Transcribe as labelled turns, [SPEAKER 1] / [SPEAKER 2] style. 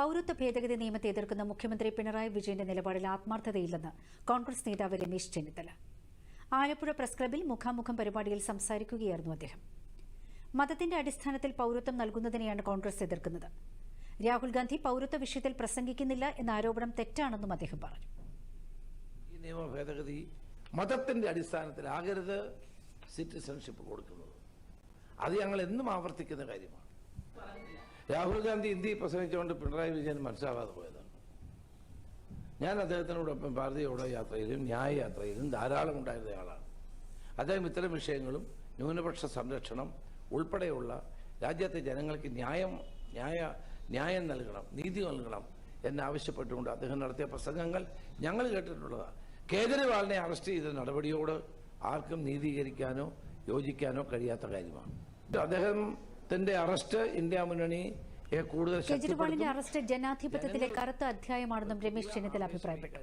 [SPEAKER 1] പൗരത്വ ഭേദഗതി നിയമത്തെ എതിർക്കുന്ന മുഖ്യമന്ത്രി പിണറായി വിജയന്റെ നിലപാടിൽ ആത്മാർത്ഥതയില്ലെന്ന് കോൺഗ്രസ് നേതാവ് രമേശ് ചെന്നിത്തല ആലപ്പുഴ പ്രസ് ക്ലബിൽ മുഖാമുഖം പരിപാടിയിൽ സംസാരിക്കുകയായിരുന്നു അദ്ദേഹം മതത്തിന്റെ അടിസ്ഥാനത്തിൽ പൗരത്വം നൽകുന്നതിനെയാണ് കോൺഗ്രസ് എതിർക്കുന്നത് രാഹുൽ ഗാന്ധി പൗരത്വ വിഷയത്തിൽ പ്രസംഗിക്കുന്നില്ല എന്ന ആരോപണം തെറ്റാണെന്നും അദ്ദേഹം പറഞ്ഞു
[SPEAKER 2] ഈ നിയമ ഭേദഗതി മതത്തിന്റെ അടിസ്ഥാനത്തിലാകരുത് സിറ്റിസൺഷിപ്പ് കൊടുക്കുന്നത് അത് ഞങ്ങൾ എന്നും ആവർത്തിക്കുന്ന കാര്യമാണ് രാഹുൽ ഗാന്ധി ഇന്ത്യയിൽ പ്രസംഗിച്ചുകൊണ്ട് പിണറായി വിജയൻ മനസ്സിലാവാതെ പോയതാണ് ഞാൻ അദ്ദേഹത്തിനോടൊപ്പം ഭാരതീയോട യാത്രയിലും ന്യായ യാത്രയിലും ധാരാളം ഉണ്ടായിരുന്ന ആളാണ് അദ്ദേഹം ഇത്തരം വിഷയങ്ങളും ന്യൂനപക്ഷ സംരക്ഷണം ഉൾപ്പെടെയുള്ള രാജ്യത്തെ ജനങ്ങൾക്ക് ന്യായം ന്യായ ന്യായം നൽകണം നീതി നൽകണം എന്നാവശ്യപ്പെട്ടുകൊണ്ട് അദ്ദേഹം നടത്തിയ പ്രസംഗങ്ങൾ ഞങ്ങൾ കേട്ടിട്ടുള്ളതാണ് കേജ്രിവാളിനെ അറസ്റ്റ് ചെയ്ത നടപടിയോട് ആർക്കും നീതീകരിക്കാനോ യോജിക്കാനോ കഴിയാത്ത കാര്യമാണ് അദ്ദേഹം തന്റെ അറസ്റ്റ് ഇന്ത്യ മുന്നണി കേജ്രിവാളിന്റെ അറസ്റ്റ് ജനാധിപത്യത്തിലെ കറുത്ത അധ്യായമാണെന്നും രമേശ് ചെന്നിത്തല അഭിപ്രായപ്പെട്ടു